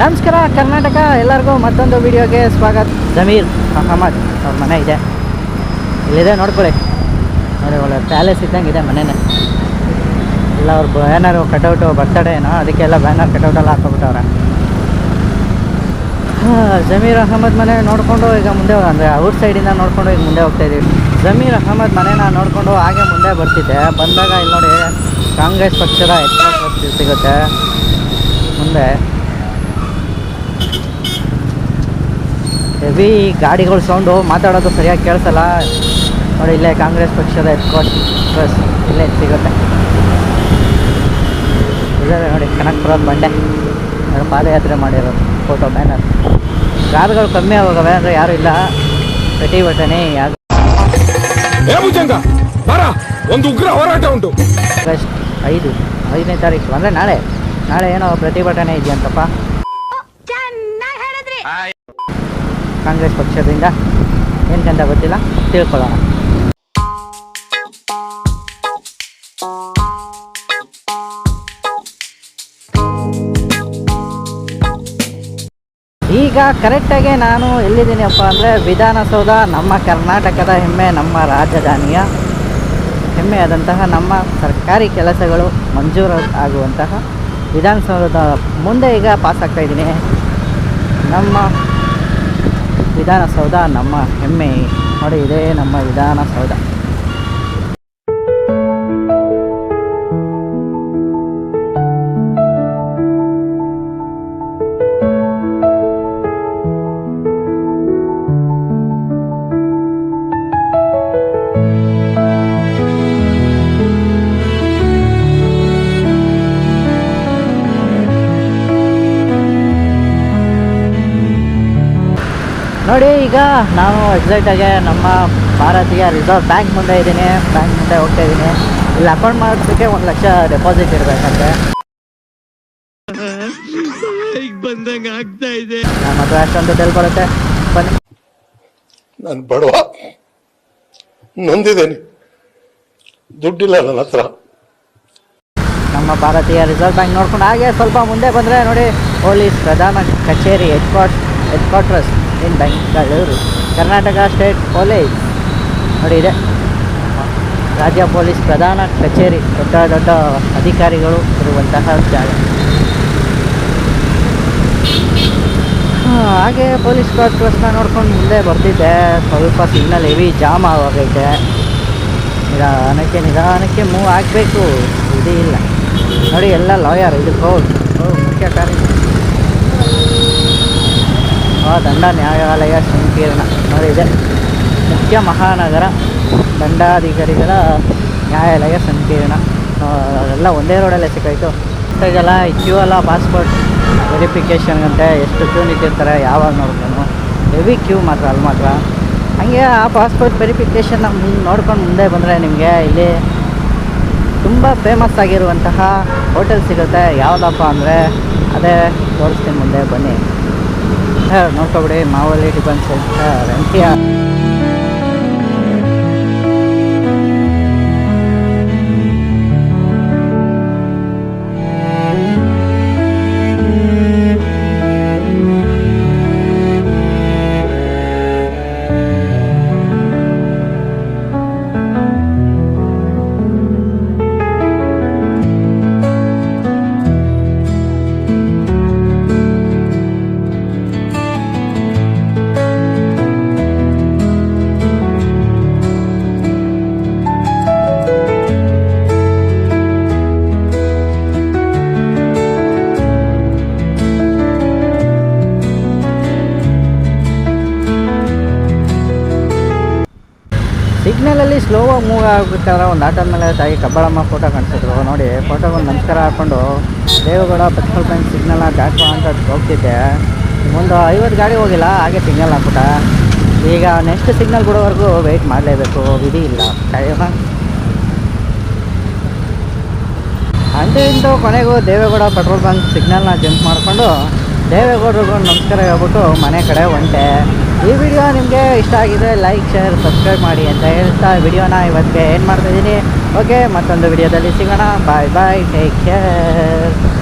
ನಮಸ್ಕಾರ, ಕರ್ನಾಟಕ ಎಲ್ಲರಿಗೂ ಮತ್ತೊಂದು ವಿಡಿಯೋಗೆ ಸ್ವಾಗತ. ಜಮೀರ್ ಅಹಮದ್ ಅವ್ರ ಮನೆ ಇದೆ. ಇಲ್ಲಿದೆ, ನೋಡ್ಕೊಳ್ಳಿ. ನೋಡಿ, ಒಳ್ಳೆ ಪ್ಯಾಲೇಸ್ ಇದ್ದಂಗೆ ಇದೆ ಮನೆನೇ. ಇಲ್ಲ, ಅವ್ರ ಬ್ಯಾನರು ಕಟೌಟು ಬರ್ತಡೇ ಏನೋ, ಅದಕ್ಕೆಲ್ಲ ಬ್ಯಾನರ್ ಕಟೌಟ್ ಎಲ್ಲ ಹಾಕೊಬಿಟ್ಟವ್ರೆ ಜಮೀರ್ ಅಹಮದ್ ಮನೆ ನೋಡಿಕೊಂಡು ಈಗ ಮುಂದೆ ಅಂದರೆ ಔಟ್ ಸೈಡಿಂದ ನೋಡಿಕೊಂಡು ಈಗ ಮುಂದೆ ಹೋಗ್ತಾ ಇದ್ದೀವಿ ಜಮೀರ್ ಅಹಮದ್ ಮನೆನ ನೋಡಿಕೊಂಡು ಹಾಗೆ ಮುಂದೆ ಬರ್ತಿದ್ದೆ. ಬಂದಾಗ ಇಲ್ಲಿ ನೋಡಿ ಕಾಂಗ್ರೆಸ್ ಪಕ್ಷದ ಹೆಡ್ ಸಿಗುತ್ತೆ. ಮುಂದೆ ಹೆವಿ ಗಾಡಿಗಳ ಸೌಂಡು ಮಾತಾಡೋದು ಸರಿಯಾಗಿ ಕೇಳಿಸಲ್ಲ. ನೋಡಿ ಇಲ್ಲೇ ಕಾಂಗ್ರೆಸ್ ಪಕ್ಷದ ಹೆಡ್ ಬಸ್ ಇಲ್ಲೇ ಸಿಗುತ್ತೆ. ಇದ್ದಾರೆ ನೋಡಿ ಕನಕಪುರದ ಬಂಡೆ. ಅದು ಪಾದಯಾತ್ರೆ ಮಾಡಿರೋದು ಫೋಟೋ ಬ್ಯಾನರ್ ಕಾರ್ಗಳು ಕಮ್ಮಿ ಆಗೋಗವೆ ಅಂದರೆ ಯಾರೂ ಇಲ್ಲ. ಪ್ರತಿಭಟನೆ ಯಾರು ಏ ಭುಜಂಗ ಬರ ಒಂದು ಉಗ್ರ ಹೋರಾಟ ಉಂಟು. ಆಗಸ್ಟ್ ಐದು ಐದನೇ ತಾರೀಕು ಅಂದರೆ ನಾಳೆ. ನಾಳೆ ಏನೋ ಪ್ರತಿಭಟನೆ ಇದೆಯಂತಪ್ಪ. ಕಾಂಗ್ರೆಸ್ ಪಕ್ಷದಿಂದ ಏನಕ್ಕಂತ ಗೊತ್ತಿಲ್ಲ, ತಿಳ್ಕೊಳ್ಳೋಣ. ಈಗ ಕರೆಕ್ಟಾಗಿ ನಾನು ಎಲ್ಲಿದ್ದೀನಪ್ಪ ಅಂದರೆ ವಿಧಾನಸೌಧ, ನಮ್ಮ ಕರ್ನಾಟಕದ ಹೆಮ್ಮೆ, ನಮ್ಮ ರಾಜಧಾನಿಯ ಹೆಮ್ಮೆಯಾದಂತಹ ನಮ್ಮ ಸರ್ಕಾರಿ ಕೆಲಸಗಳು ಮಂಜೂರು ಆಗುವಂತಹ ವಿಧಾನಸೌಧದ ಮುಂದೆ ಈಗ ಪಾಸ್ ಆಗ್ತಾಯಿದ್ದೀನಿ ನಮ್ಮ ವಿಧಾನಸೌಧ ನಮ್ಮ ಹೆಮ್ಮೆ ನೋಡಿ ಇದೇ ನಮ್ಮ ವಿಧಾನಸೌಧ. ನೋಡಿ ಈಗ ನಾನು ಎಕ್ಸಾಕ್ಟಾಗಿ ನಮ್ಮ ಭಾರತೀಯ ರಿಸರ್ವ್ ಬ್ಯಾಂಕ್ ಮುಂದೆ ಇದ್ದೀನಿ. ಬ್ಯಾಂಕ್ ಮುಂದೆ ಹೋಗ್ತಾ ಇದ್ದೀನಿ. ಇಲ್ಲಿ ಅಕೌಂಟ್ ಮಾಡೋದಕ್ಕೆ ಒಂದು ಲಕ್ಷ ಡೆಪಾಸಿಟ್ ಇರಬೇಕಂತೆ ನಮ್ಮ ಹತ್ರ ಅಷ್ಟೊಂದು ದುಡ್ಡು ಬರುತ್ತೆ ಬನ್ನಿ. ನಾನು ಬಡವ. ನಂದಿದ್ದೇನೆ. ದುಡ್ಡಿಲ್ಲ ನನ್ನ ಹತ್ರ. ನಮ್ಮ ಭಾರತೀಯ ರಿಸರ್ವ್ ಬ್ಯಾಂಕ್ ನೋಡ್ಕೊಂಡು ಹಾಗೆ ಸ್ವಲ್ಪ ಮುಂದೆ ಬಂದರೆ ನೋಡಿ ಪೊಲೀಸ್ ಪ್ರಧಾನ ಕಚೇರಿ head quart headquarters in Bengaluru Karnataka state police ನೋಡಿ ಇದೆ. ರಾಜ್ಯ ಪೊಲೀಸ್ ಪ್ರಧಾನ ಕಚೇರಿ, ದೊಡ್ಡ ದೊಡ್ಡ ಅಧಿಕಾರಿಗಳು ಇರುವಂತಹ ಜಾಗ. ಹಾಗೆ ಪೊಲೀಸ್ ಕ್ವಾರ್ಟರ್ಸ್ನ ನೋಡ್ಕೊಂಡು ಮುಂದೆ ಬರ್ತಿದ್ದೆ. ಸ್ವಲ್ಪ ಸಿಗ್ನಲ್ ಹೆವಿ ಜಾಮ್ ಆಗೋಗೈತೆ. ನಿಧಾನಕ್ಕೆ ನಿಧಾನಕ್ಕೆ ಮೂವ್ ಆಗಬೇಕು. ಇದು ಇಲ್ಲ. ನೋಡಿ ಎಲ್ಲ ಲಾಯರ್ ಇದು ಹೌದು ಮುಖ್ಯ ಕಾರ್ಯ ದಂಡ ನ್ಯಾಯಾಲಯ ಸಂಕೀರ್ಣ ನೋಡಿದೆ ಮುಖ್ಯ ಮಹಾನಗರ ದಂಡಾಧಿಕಾರಿಗಳ ನ್ಯಾಯಾಲಯ ಸಂಕೀರ್ಣ ಅದೆಲ್ಲ ಒಂದೇ ರೋಡಲ್ಲೇ ಸಿಕ್ಕಾಯಿತು. ಇದೆಲ್ಲ ಕ್ಯೂ ಅಲ್ಲ ಪಾಸ್ಪೋರ್ಟ್ ವೆರಿಫಿಕೇಷನ್ಗಂತೆ ಎಷ್ಟು ಕ್ಯೂ ನಿಂತಿರ್ತಾರೆ ಯಾವಾಗ ನೋಡ್ಕೊಂಡು ಹೆವಿ ಕ್ಯೂ ಮಾತ್ರ ಅಲ್ಲಿ ಮಾತ್ರ. ಹಾಗೆ ಆ ಪಾಸ್ಪೋರ್ಟ್ ವೆರಿಫಿಕೇಷನ್ನ ನೋಡ್ಕೊಂಡು ಮುಂದೆ ಬಂದರೆ ನಿಮಗೆ ಇಲ್ಲಿ ತುಂಬ ಫೇಮಸ್ ಆಗಿರುವಂತಹ ಹೋಟೆಲ್ ಸಿಗುತ್ತೆ. ಯಾವುದಪ್ಪ ಅಂದರೆ, ಅದೇ ತೋರಿಸ್ತೀನಿ ಮುಂದೆ, ಬನ್ನಿ. Center, North Korea, Mawali Defense Center, and. ಸಿಗ್ನಲಲ್ಲಿ ಸ್ಲೋವಾಗಿ ಮೂವ್ ಆಗ್ಬಿಟ್ಟಾರ ಒಂದು ಆಟದ ಮೇಲೆ ತಾಯಿ ಕಬ್ಬಾಳಮ್ಮ ಫೋಟೋ ಕಾಣಿಸಿದ್ರು ನೋಡಿ ಫೋಟೋಗೆ ಒಂದು ನಮಸ್ಕಾರ ಹಾಕ್ಕೊಂಡು ದೇವೇಗೌಡ ಪೆಟ್ರೋಲ್ ಬ್ಯಾಂಕ್ ಸಿಗ್ನಲ್ ದಾಟುವ ಅಂತ ಹೋಗ್ತಿದ್ದೆ. ಒಂದು ಐವತ್ತು ಗಾಡಿ ಹೋಗಿಲ್ಲ, ಹಾಗೆ ಸಿಗ್ನಲ್ ಹಾಕ್ಬಿಟ್ಟ. ಈಗ ನೆಕ್ಸ್ಟ್ ಸಿಗ್ನಲ್ ಬಿಡೋವರೆಗೂ ವೆಯ್ಟ್ ಮಾಡಲೇಬೇಕು, ವಿಧಿ ಇಲ್ಲ. ಟೈಮ ಇಂಟು ಕೊನೆಗೂ ದೇವೇಗೌಡ ಪೆಟ್ರೋಲ್ ಬಂಕ್ ಸಿಗ್ನಲ್ನ ಜಂಪ್ ಮಾಡಿಕೊಂಡು, ದೇವೇಗೌಡರಿಗೂ ನಮಸ್ಕಾರ ಹೇಳ್ಬಿಟ್ಟು ಮನೆ ಕಡೆ ಹೊಂಟೆ. ಈ ವಿಡಿಯೋ ನಿಮಗೆ ಇಷ್ಟ ಆಗಿದೆ ಲೈಕ್ ಶೇರ್ ಸಬ್ಸ್ಕ್ರೈಬ್ ಮಾಡಿ ಅಂತ ಹೇಳ್ತಾ ವಿಡಿಯೋನ ಇವತ್ತಿಗೆ ಏನು ಮಾಡ್ತಾಯಿದ್ದೀನಿ ಓಕೆ ಮತ್ತೊಂದು ವಿಡಿಯೋದಲ್ಲಿ ಸಿಗೋಣ. ಬಾಯ್ ಬಾಯ್ ಟೇಕ್ ಕೇರ್